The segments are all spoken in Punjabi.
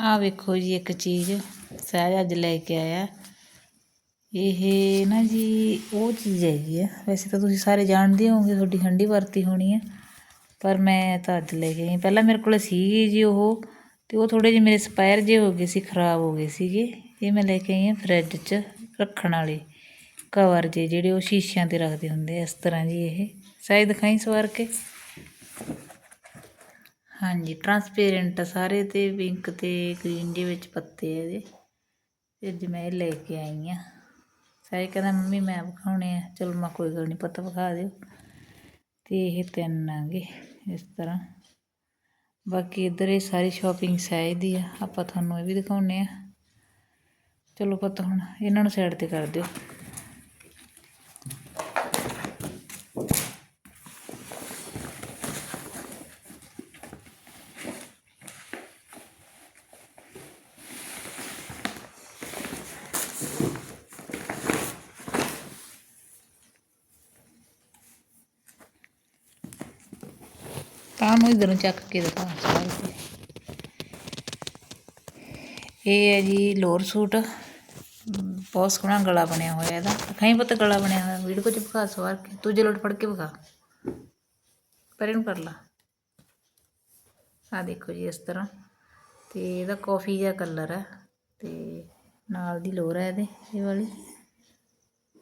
ਆ ਵੇਖੋ ਜੀ ਇੱਕ ਚੀਜ਼ ਸਹਿਜ ਅੱਜ ਲੈ ਕੇ ਆਇਆ। ਇਹ ਨਾ ਜੀ, ਉਹ ਚੀਜ਼ ਹੈਗੀ ਆ। ਵੈਸੇ ਤਾਂ ਤੁਸੀਂ ਸਾਰੇ ਜਾਣਦੇ ਹੋਵੋਗੇ ਤੁਹਾਡੀ ਹੰਡੀ ਵਰਤੀ ਹੋਣੀ ਹੈ ਪਰ ਮੈਂ ਤਾਂ ਅੱਜ ਲੈ ਕੇ ਆਈ। ਪਹਿਲਾਂ ਮੇਰੇ ਕੋਲ ਸੀਗੀ ਜੀ ਉਹ, ਤੇ ਉਹ ਥੋੜੇ ਜਿਹੇ ਮੇਰੇ ਸਪਾਇਰ ਜੇ ਹੋ ਗਏ ਸੀ, ਖਰਾਬ ਹੋ ਗਏ ਸੀਗੇ। ਇਹ ਮੈਂ ਲੈ ਕੇ ਆਈ ਹਾਂ ਫਰਿੱਜ 'ਚ ਰੱਖਣ ਵਾਲੇ ਕਵਰ ਜੇ ਜਿਹੜੇ ਉਹ ਸ਼ੀਸ਼ਿਆਂ ਤੇ ਰੱਖਦੇ ਹੁੰਦੇ ਇਸ ਤਰ੍ਹਾਂ ਜੀ ਇਹ। ਸਾਈਜ਼ ਦਿਖਾਈ ਸਵਾਰ ਕੇ? ਹਾਂਜੀ ਟਰਾਂਸਪੇਰੈਂਟ ਆ ਸਾਰੇ ਤੇ ਪਿੰਕ ਤੇ ਗ੍ਰੀਨ ਦੇ ਵਿੱਚ ਪੱਤੇ ਆ ਇਹਦੇ। ਤੇ ਅੱਜ ਮੈਂ ਇਹ ਲੈ ਕੇ ਆਈ ਆ। ਸਾਈ ਕਹਿੰਦਾ, ਮੰਮੀ, ਮੈਂ ਵਿਖਾਉਣੇ ਆ। ਚਲੋ, ਮੈਂ ਕੋਈ ਗੱਲ ਨਹੀਂ ਪਤਾ ਵਿਖਾ ਦਿਓ। ਤੇ ਇਹ ਤਿੰਨ ਆਗੇ ਇਸ ਤਰ੍ਹਾਂ। ਬਾਕੀ ਇੱਧਰ ਇਹ ਸਾਰੀ ਸ਼ਾਪਿੰਗ ਸਾਈ ਦੀ ਆ। ਆਪਾਂ ਤੁਹਾਨੂੰ ਇਹ ਵੀ ਦਿਖਾਉਣੇ ਆ। ਚਲੋ ਪਤਾ, ਹੁਣ ਇਹਨਾਂ ਨੂੰ ਸਾਈਡ ਤੇ ਕਰ ਦਿਓ। ਤਾਂ ਨੂੰ ਇਧਰੋਂ ਚੱਕ ਕੇ ਦਿਖਾ ਸਾਰੇ ਇਹ ਹੈ ਜੀ ਲੋਰ ਸੂਟ। ਬਹੁਤ ਸੋਹਣਾ ਗਲਾ ਬਣਿਆ ਹੋਇਆ ਇਹਦਾ। ਖਾਈ ਪਤਾ ਗਲਾ ਬਣਿਆ ਹੋਇਆ। ਵੀਡੀਓ ਕੁਝ ਵਿਖਾ ਸਵਾਰ ਕੇ। ਦੂਜੇ ਜਲੋਟ ਫੜ ਕੇ ਵਿਖਾ। ਪਰੇ ਨੂੰ ਕਰ ਲਾ। ਆ ਦੇਖੋ ਜੀ ਇਸ ਤਰ੍ਹਾਂ। ਤੇ ਇਹਦਾ ਕਾਫੀ ਜਿਹਾ ਕਲਰ ਹੈ। ਤੇ ਨਾਲ ਦੀ ਲੋਰ ਹੈ ਇਹਦੇ, ਇਹ ਵਾਲੀ।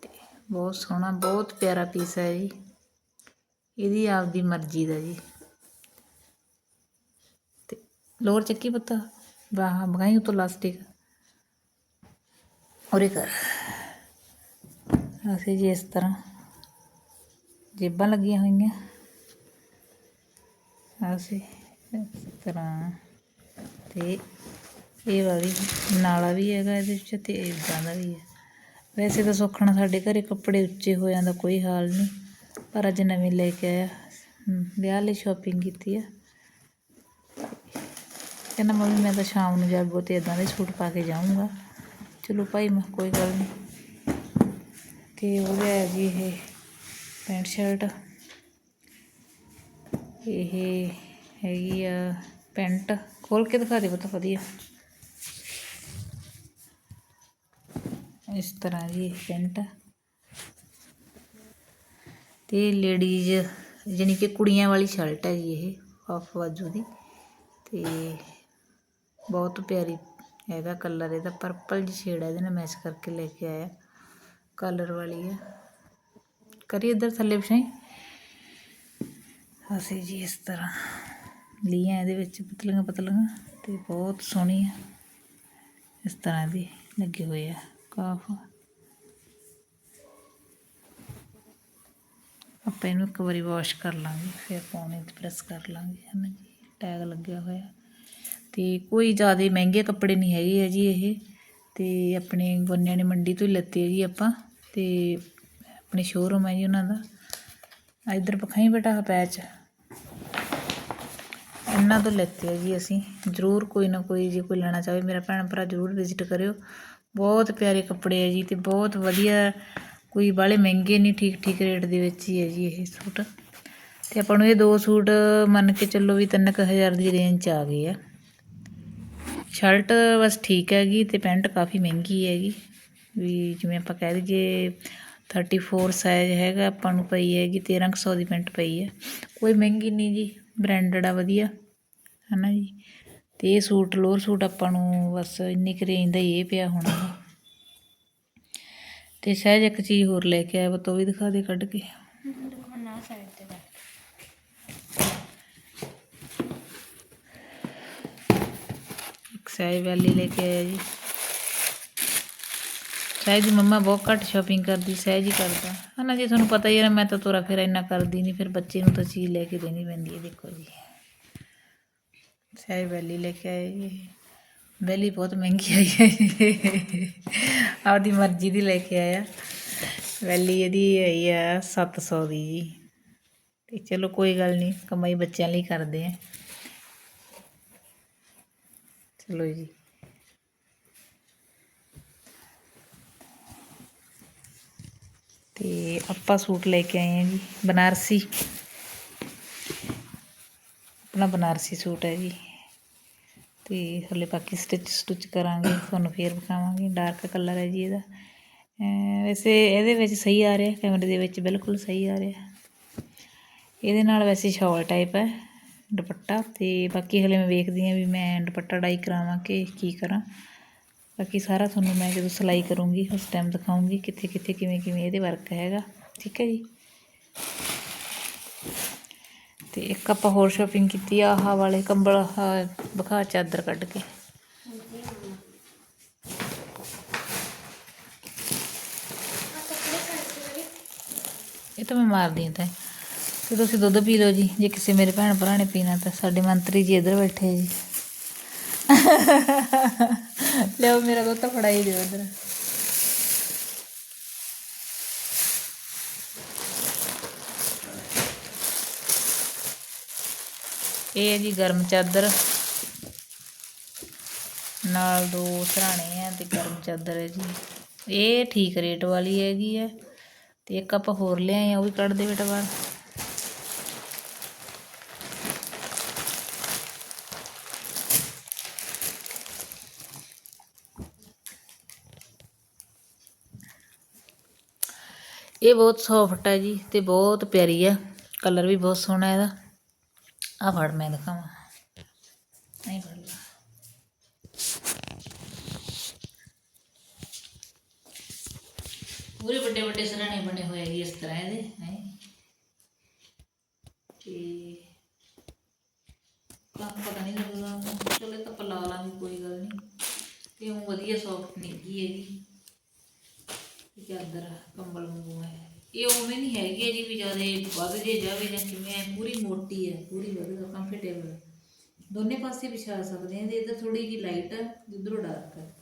ਤੇ ਬਹੁਤ ਸੋਹਣਾ, ਬਹੁਤ ਪਿਆਰਾ ਪੀਸ ਹੈ ਜੀ। ਇਹਦੀ ਆਪਦੀ ਮਰਜ਼ੀ ਦਾ ਜੀ। ਤੇ ਲੋਰ ਚੱਕੀ ਪੱਤਾ। ਬਾਹ ਮਗਾਈ ਉਤੋਂ ਲਾਸਟਿਕ ਔਰੇ ਕਰ ਅਸੀਂ ਜੀ ਇਸ ਤਰ੍ਹਾਂ ਜੇਬਾਂ ਲੱਗੀਆਂ ਹੋਈਆਂ। ਅਸੀਂ ਇਸ ਤਰ੍ਹਾਂ ਤੇ ਇਹ ਵਾਲੀ ਨਾਲਾ ਵੀ ਹੈਗਾ ਇਹਦੇ ਵਿੱਚ ਤੇ ਇਦਾਂ ਦਾ ਵੀ ਹੈ। ਵੈਸੇ ਤਾਂ ਸੁੱਖਣਾ ਸਾਡੇ ਘਰੇ ਕੱਪੜੇ ਉੱਚੇ ਹੋ ਜਾਂਦਾ ਕੋਈ ਹਾਲ ਨਹੀਂ, ਪਰ ਅੱਜ ਨਵੇਂ ਲੈ ਕੇ ਆਇਆ। ਵਿਆਹ ਲਈ ਸ਼ਾਪਿੰਗ ਕੀਤੀ ਆ। ਕਹਿੰਦਾ, ਮੰਮੀ, ਮੈਂ ਤਾਂ ਸ਼ਾਮ ਨੂੰ ਜਾਗੋ ਤੇ ਇਦਾਂ ਦੇ ਸੂਟ ਪਾ ਕੇ ਜਾਊਂਗਾ। ਚਲੋ ਭਾਈ, ਮੈਂ, ਕੋਈ ਗੱਲ ਨਹੀਂ ਤੇ ਉਹ ਲਿਆ ਜੀ ਇਹ ਪੈਂਟ ਸ਼ਰਟ। ਇਹ ਹੈਗੀ ਆ ਪੈਂਟ। ਖੋਲ ਕੇ ਦਿਖਾ ਦੇ ਪਤਾ, ਵਧੀਆ। ਇਸ ਤਰ੍ਹਾਂ ਜੀ ਇਹ ਪੈਂਟ। ਤੇ ਲੇਡੀਜ਼ ਜਾਣੀ ਕਿ ਕੁੜੀਆਂ ਵਾਲੀ ਸ਼ਰਟ ਹੈ ਜੀ ਇਹ ਹਾਫ ਬਾਜੂ ਦੀ। ਤੇ ਬਹੁਤ ਪਿਆਰੀ ਹੈਗਾ ਕਲਰ ਇਹਦਾ ਪਰਪਲ ਜਿਹੀ ਸ਼ੇਡ ਹੈ ਇਹਦੇ ਨਾਲ ਮੈਚ ਕਰਕੇ ਲੈ ਕੇ ਆਇਆ। ਕਲਰ ਵਾਲੀ ਹੈ ਕਰੀ ਇੱਧਰ ਥੱਲੇ ਵਿਛਾਈ ਅਸੀਂ ਜੀ ਇਸ ਤਰ੍ਹਾਂ ਲੀਆਂ ਇਹਦੇ ਵਿੱਚ ਪਤਲੀਆਂ ਪਤਲੀਆਂ ਤੇ ਬਹੁਤ ਸੋਹਣੀ ਹੈ ਇਸ ਤਰ੍ਹਾਂ ਦੀ ਲੱਗੇ ਹੋਏ ਆ ਕਾਫ। ਆਪਾਂ ਇਹਨੂੰ ਇੱਕ ਵਾਰੀ ਵਾਸ਼ ਕਰ ਲਾਂਗੇ, ਫਿਰ ਪਾਉਣੇ ਤੇ ਪ੍ਰੈਸ ਕਰ ਲਾਂਗੇ। ਹਨਾ ਜੀ? ਟੈਗ ਲੱਗਿਆ ਹੋਇਆ। ਅਤੇ ਕੋਈ ਜ਼ਿਆਦਾ ਮਹਿੰਗੇ ਕੱਪੜੇ ਨਹੀਂ ਹੈਗੇ ਆ ਜੀ ਇਹ। ਅਤੇ ਆਪਣੇ ਗੋਨਿਆਂ ਨੇ ਮੰਡੀ ਤੋਂ ਹੀ ਲੱਤੇ ਆ ਜੀ ਆਪਾਂ ਅਤੇ ਆਪਣੇ ਸ਼ੋਰੂਮ ਹੈ ਜੀ ਉਹਨਾਂ ਦਾ। ਆ ਇੱਧਰ ਪਖਾਈ ਬੇਟਾ ਆਹ ਪੈਚ ਇਹਨਾਂ ਤੋਂ ਲੈਤੇ ਆ ਜੀ ਅਸੀਂ। ਜ਼ਰੂਰ ਕੋਈ ਨਾ ਕੋਈ, ਜੇ ਕੋਈ ਲੈਣਾ ਚਾਹੇ ਮੇਰਾ ਭੈਣ ਭਰਾ ਜ਼ਰੂਰ ਵਿਜ਼ਿਟ ਕਰਿਓ। ਬਹੁਤ ਪਿਆਰੇ ਕੱਪੜੇ ਆ ਜੀ ਤੇ ਬਹੁਤ ਵਧੀਆ, ਕੋਈ ਬਾਹਲੇ ਮਹਿੰਗੇ ਨਹੀਂ ਠੀਕ ਠੀਕ ਰੇਟ ਦੇ ਵਿੱਚ ਹੀ ਹੈ ਜੀ ਇਹ ਸੂਟ। ਤੇ ਆਪਾਂ ਨੂੰ ਇਹ ਦੋ ਸੂਟ ਮੰਨ ਕੇ ਚੱਲੋ ਵੀ 3000 ਦੀ ਰੇਂਜ 'ਚ ਆ ਗਏ ਆ। ਸ਼ਰਟ ਬਸ ਠੀਕ ਹੈਗੀ ਅਤੇ ਪੈਂਟ ਕਾਫੀ ਮਹਿੰਗੀ ਹੈਗੀ। ਵੀ ਜਿਵੇਂ ਆਪਾਂ ਕਹਿ ਦਈਏ 34 ਸਾਈਜ਼ ਹੈਗਾ, ਆਪਾਂ ਨੂੰ ਪਈ ਹੈਗੀ 1300 ਦੀ ਪੈਂਟ ਪਈ ਹੈ। ਕੋਈ ਮਹਿੰਗੀ ਨਹੀਂ ਜੀ ਬ੍ਰਾਂਡਡ ਆ ਵਧੀਆ ਹੈ ਨਾ ਜੀ। ਅਤੇ ਇਹ ਸੂਟ, ਲੋਅਰ ਸੂਟ ਆਪਾਂ ਨੂੰ ਬਸ ਇੰਨੀ ਕੁ ਰੇਂਜ ਦਾ ਹੀ ਇਹ ਪਿਆ ਹੋਣਾ। ਵਾ। ਤੇ ਸਹਿਜ ਇੱਕ ਚੀਜ਼ ਹੋਰ ਲੈ ਕੇ ਆਇਆ ਬਤੋ ਵੀ ਦਿਖਾ ਦੇ ਕੱਢ ਕੇ। ਇੱਕ ਸਹਿਜ ਵੈਲੀ ਲੈ ਕੇ ਆਇਆ ਜੀ। ਸਹਿਜ ਦੀ ਮੰਮਾ ਬਹੁਤ ਘੱਟ ਸ਼ਾਪਿੰਗ ਕਰਦੀ ਸਹਿਜ ਹੀ ਕਰਦਾ। ਹਨਾ ਜੀ, ਤੁਹਾਨੂੰ ਪਤਾ ਹੀ ਹੈ ਮੈਂ ਤਾਂ ਤੋਰਾ ਫੇਰਾ ਇੰਨਾ ਕਰਦੀ ਨਹੀਂ, ਫਿਰ ਬੱਚੇ ਨੂੰ ਤਾਂ ਚੀਜ਼ ਲੈ ਕੇ ਦੇਣੀ ਪੈਂਦੀ ਹੈ, ਦੇਖੋ ਜੀ। ਸਹਿਜ ਵੈਲੀ ਲੈ ਕੇ ਆਏ ਜੀ। ਵੈਲੀ ਬਹੁਤ ਮਹਿੰਗੀ ਆਈ ਹੈ ਆਪਦੀ ਮਰਜ਼ੀ ਦੀ ਲੈ ਕੇ ਆਇਆ। ਵੈਲੀ ਇਹਦੀ ਆਈ ਆ 700 ਦੀ ਜੀ। ਤੇ ਚਲੋ ਕੋਈ ਗੱਲ ਨਹੀਂ, ਕਮਾਈ ਬੱਚਿਆਂ ਲਈ ਕਰਦੇ ਆ। ਚਲੋ ਜੀ। ਤੇ ਆਪਾਂ ਸੂਟ ਲੈ ਕੇ ਆਏ ਹਾਂ ਜੀ, ਬਨਾਰਸੀ। ਆਪਣਾ ਬਨਾਰਸੀ ਸੂਟ ਹੈ ਜੀ। ਤੇ ਹਲੇ ਬਾਕੀ ਸਟਿਚ ਸਟਿਚ ਕਰਾਂਗੇ, ਤੁਹਾਨੂੰ ਫੇਰ ਵਿਖਾਵਾਂਗੇ ਡਾਰਕ ਕਲਰ ਹੈ ਜੀ ਇਹਦਾ। ਵੈਸੇ ਇਹਦੇ ਵਿੱਚ ਸਹੀ ਆ ਰਿਹਾ, ਕੈਮਰੇ ਦੇ ਵਿੱਚ ਬਿਲਕੁਲ ਸਹੀ ਆ ਰਿਹਾ। ਇਹਦੇ ਨਾਲ ਵੈਸੇ ਸ਼ਾਲ ਟਾਈਪ ਹੈ। ਦੁਪੱਟਾ ਅਤੇ ਬਾਕੀ ਹਲੇ ਮੈਂ ਵੇਖਦੀ ਹਾਂ ਵੀ ਮੈਂ ਦੁਪੱਟਾ ਡਾਈ ਕਰਾਵਾਂ ਕਿ ਕੀ ਕਰਾਂ। ਬਾਕੀ ਸਾਰਾ ਤੁਹਾਨੂੰ ਮੈਂ ਜਦੋਂ ਸਿਲਾਈ ਕਰੂੰਗੀ, ਉਸ ਟਾਈਮ ਦਿਖਾਉਂਗੀ ਕਿੱਥੇ ਕਿੱਥੇ, ਕਿਵੇਂ ਕਿਵੇਂ ਇਹਦੇ ਵਰਕ ਹੈਗਾ। ਠੀਕ ਹੈ ਜੀ? ਤੇ ਇੱਕ ਆਪਾਂ ਹੋਰ ਸ਼ਾਪਿੰਗ ਕੀਤੀ ਆ ਆਹ ਵਾਲੇ ਕੰਬਲ, ਆਹ ਬਖਾ ਚਾਦਰ ਕੱਢ ਕੇ। ਇਹ ਤਾਂ ਮੈਂ ਮਾਰਦੀ ਹਾਂ ਤਾਂ। ਤੇ ਤੁਸੀਂ ਦੁੱਧ ਪੀ ਲਓ ਜੀ। ਜੇ ਕਿਸੇ ਮੇਰੇ ਭੈਣ ਭਰਾ ਨੇ ਪੀਣਾ, ਤਾਂ ਸਾਡੇ ਮੰਤਰੀ ਜੀ ਇੱਧਰ ਬੈਠੇ ਜੀ। ਲਿਓ ਮੇਰਾ ਦੁੱਧ, ਤਾਂ ਫੜਾਈ ਦਿਓ ਇੱਧਰ। ਇਹ ਹੈ ਜੀ ਗਰਮ ਚਾਦਰ। ਨਾਲ ਦੋ ਸਰਾਣੇ ਆ ਤੇ ਗਰਮ ਚਾਦਰ ਹੈ ਜੀ। ਇਹ ਠੀਕ ਰੇਟ ਵਾਲੀ ਹੈਗੀ ਹੈ ਤੇ ਇੱਕ ਆਪਾਂ ਹੋਰ ਲਿਆਏ ਆ, ਉਹ ਵੀ ਕੱਢ ਦੇ ਬੇਟਾ ਬਾਹਰ। ਇਹ ਬਹੁਤ ਸੌਫਟ ਹੈ ਜੀ ਤੇ ਬਹੁਤ ਪਿਆਰੀ ਹੈ ਕਲਰ ਵੀ ਬਹੁਤ ਸੋਹਣਾ ਇਹਦਾ। ਆ ਫੜ ਮੈਂ ਦਿਖਾਵਾਂ। ਨਹੀਂ ਫੜ ਲਾ। ਪੂਰੇ ਵੱਡੇ ਵੱਡੇ ਸਰਾਣੇ ਬਣੇ ਹੋਏ ਆ ਜੀ ਇਸ ਤਰ੍ਹਾਂ ਇਹਦੇ। ਹੈ? ਤੇ ਕੰਮ ਪਤਾ ਨਹੀਂ ਲੱਗਦਾ। ਚਲੋ ਤਾਂ ਆਪਾਂ ਲਾਂਗੇ, ਕੋਈ ਗੱਲ ਨਹੀਂ ਤੇ ਉਹ ਵਧੀਆ ਸੌਫਟ ਨਿੱਗੀ ਹੈਗੀ ਤੇ ਚਾਦਰ ਕੰਬਲ ਵਾਂਗੂ ਹੈ। ਇਹ ਉਵੇਂ ਨਹੀਂ ਹੈਗੀ ਜੀ ਵੀ ਜ਼ਿਆਦਾ ਵੱਧ ਜੇ ਜਾਵੇ ਜਾਂ ਕਿਵੇਂ ਪੂਰੀ ਮੋਟੀ ਹੈ, ਪੂਰੀ ਵਧੀਆ ਕੰਫਰਟੇਬਲ ਦੋਨੇ ਪਾਸੇ ਵਿਛਾ ਸਕਦੇ ਹਾਂ ਤੇ ਇੱਧਰ ਥੋੜੀ ਜਿਹੀ ਲਾਈਟ ਹੈ ਜਿੱਧਰੋਂ ਡਾਰਕ ਹੈ।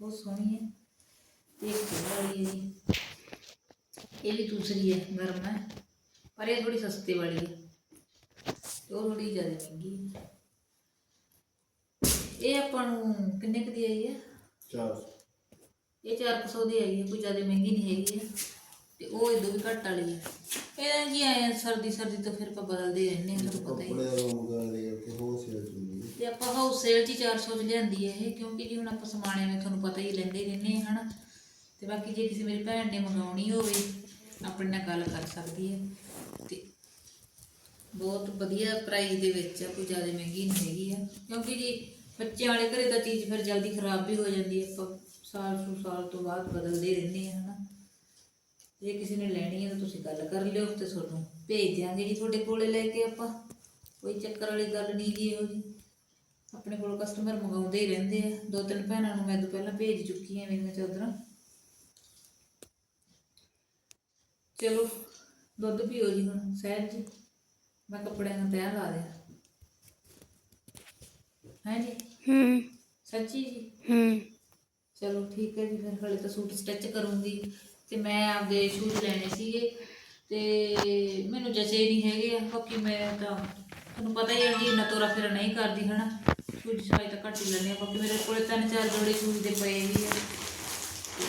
ਬਹੁਤ ਸੋਹਣੀ ਹੈ। ਤੇ ਇੱਕ ਵਾਲੀ ਹੈ ਜੀ। ਇਹ ਵੀ ਦੂਸਰੀ ਹੈ, ਗਰਮ ਹੈ। ਪਰ ਇਹ ਥੋੜੀ ਸਸਤੇ ਵਾਲੀ ਹੈ। ਤੇ ਉਹ ਥੋੜੀ ਜ਼ਿਆਦਾ ਮਹਿੰਗੀ ਹੈ। ਇਹ ਆਪਾਂ ਨੂੰ ਕਿੰਨੇ ਕੁ ਦੀ ਆਈ ਹੈ? ਚਾਰ ਇਹ 400 ਦੀ ਆਈ ਹੈ ਕੋਈ ਜ਼ਿਆਦਾ ਮਹਿੰਗੀ ਨਹੀਂ ਹੈਗੀ ਹੈ ਤੇ ਉਹ ਇਦੋਂ ਵੀ ਘੱਟ ਵਾਲੀ ਹੈ ਇਹਦਾ ਜੀ ਆਇਆ ਸਰਦੀ ਸਰਦੀ ਤੋਂ ਫਿਰ ਆਪਾਂ ਬਦਲਦੇ ਰਹਿੰਦੇ ਹਾਂ ਤੁਹਾਨੂੰ ਪਤਾ ਹੀ ਹੈ। ਕੱਪੜੇ ਦਾ ਮੰਗਾ ਲਿਆ ਤੇ ਹੋ ਸੇਲ ਚੁੰਦੀ ਤੇ ਆਪਾਂ ਹਾਊਸ ਸੇਲ 'ਚ ਹੀ 400 'ਚ ਲਿਆਂਦੀ ਹੈ ਇਹ ਕਿਉਂਕਿ ਜੀ ਹੁਣ ਆਪਾਂ ਸਮਾਨ ਐਵੇਂ ਤੁਹਾਨੂੰ ਪਤਾ ਹੀ ਲੈਂਦੇ ਰਹਿੰਦੇ ਹਾਂ ਹਨਾ। ਤੇ ਬਾਕੀ ਜੇ ਕਿਸੇ ਮੇਰੀ ਭੈਣ ਨੇ ਮੰਗਾਉਣੀ ਹੋਵੇ ਆਪਣੇ ਨਾਲ ਗੱਲ ਕਰ ਸਕਦੀ ਹੈ ਤੇ ਬਹੁਤ ਵਧੀਆ ਪ੍ਰਾਈਸ ਦੇ ਵਿੱਚ ਆ ਕੋਈ ਜ਼ਿਆਦਾ ਮਹਿੰਗੀ ਨਹੀਂ ਹੈਗੀ ਆ। ਕਿਉਂਕਿ ਜੀ ਬੱਚਿਆਂ ਵਾਲੇ ਘਰੇ ਤਾਂ ਚੀਜ਼ ਫਿਰ ਜਲਦੀ ਖਰਾਬ ਵੀ ਹੋ ਜਾਂਦੀ ਹੈ ਆਪਾਂ ਸਾਲ ਸੂ ਸਾਲ ਤੋਂ ਬਾਅਦ ਬਦਲਦੇ ਰਹਿੰਦੇ ਆ ਹਨਾ। ਜੇ ਕਿਸੇ ਨੇ ਲੈਣੀ ਹੈ ਤਾਂ ਤੁਸੀਂ ਗੱਲ ਕਰ ਲਿਓ ਤੇ ਤੁਹਾਨੂੰ ਭੇਜ ਦਿਆਂਗੇ ਜੀ ਤੁਹਾਡੇ ਕੋਲੇ ਲੈ ਕੇ ਆਪਾਂ। ਕੋਈ ਚੱਕਰ ਵਾਲੀ ਗੱਲ ਨਹੀਂ ਜੀ ਇਹੋ ਜੀ। ਆਪਣੇ ਕੋਲ ਕਸਟਮਰ ਮੰਗਾਉਂਦੇ ਹੀ ਰਹਿੰਦੇ ਆ। ਦੋ ਤਿੰਨ ਭੈਣਾਂ ਨੂੰ ਮੈਂ ਤੋਂ ਪਹਿਲਾਂ ਭੇਜ ਚੁੱਕੀ ਹਾਂ ਮੇਰੀਆਂ ਚਾਦਰਾਂ ਚਲੋ ਦੁੱਧ ਪੀਓ ਜੀ ਹੁਣ ਸਹਿਜ ਜੀ। ਮੈਂ ਕੱਪੜਿਆਂ ਨੂੰ ਤੈਅ ਲਾ ਦਿਆਂ। ਹੈ ਜੀ? ਹੂੰ। ਸੱਚੀ ਜੀ? ਹੂੰ। ਚਲੋ ਠੀਕ ਹੈ ਜੀ, ਫਿਰ ਹਲੇ ਤਾਂ ਸੂਟ ਸਟਿਚ ਕਰੂੰਗੀ ਤੇ ਮੈਂ ਆਪਦੇ ਸ਼ੂਜ਼ ਲੈਣੇ ਸੀਗੇ ਤੇ ਮੈਨੂੰ ਜਚੇ ਨਹੀਂ ਹੈਗੇ ਆ, ਬਾਕੀ ਮੈਂ ਤਾਂ ਤੁਹਾਨੂੰ ਪਤਾ ਹੀ ਹੈ ਜੀ ਇੰਨਾ ਤੋਰਾ ਫੇਰਾ ਨਹੀਂ ਕਰਦੀ, ਹਨਾ? ਸ਼ੂਜ਼ ਸਵਾਈ ਤਾਂ ਘੱਟ ਹੀ ਲੈਂਦੇ ਆ ਕਿਉਂਕਿ ਮੇਰੇ ਕੋਲੇ ਤਿੰਨ ਚਾਰ ਜੋੜੇ ਸ਼ੂਜ਼ ਦੇ ਪਏ ਵੀ ਆ। ਤੇ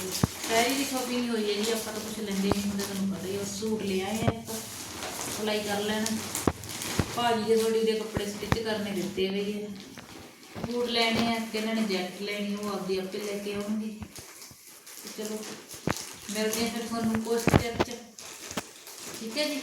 ਸਾਰੀ ਦੀ ਸ਼ੋਪਿੰਗ ਹੋਈ ਹੈ ਜੀ, ਆਪਾਂ ਤਾਂ ਕੁਝ ਲੈਂਦੇ ਨਹੀਂ ਹੁੰਦੇ, ਤੁਹਾਨੂੰ ਪਤਾ ਹੀ ਆ ਸੂਟ ਲੈ ਆਏ ਇੱਕ। ਸਿਲਾਈ ਕਰ ਲੈਣਾ। ਭਾਜੀ ਦੇ ਥੋੜੀ ਦੇ ਕੱਪੜੇ ਸਟਿਚ ਕਰਨੇ ਦਿੱਤੇ ਹੋਏ ਜੀ ਬੂਟ ਲੈਣੇ ਆ ਕਿ ਇਹਨਾਂ ਨੇ ਜੈਕਟ ਲੈਣੀ, ਉਹ ਆਪਦੀ ਆਪੇ ਲੈ ਕੇ ਆਉਣਗੇ। ਚਲੋ, ਮਿਲਦੇ ਆ ਫਿਰ ਤੁਹਾਨੂੰ ਪੋਸਟ ਚ। ਠੀਕ ਹੈ ਜੀ?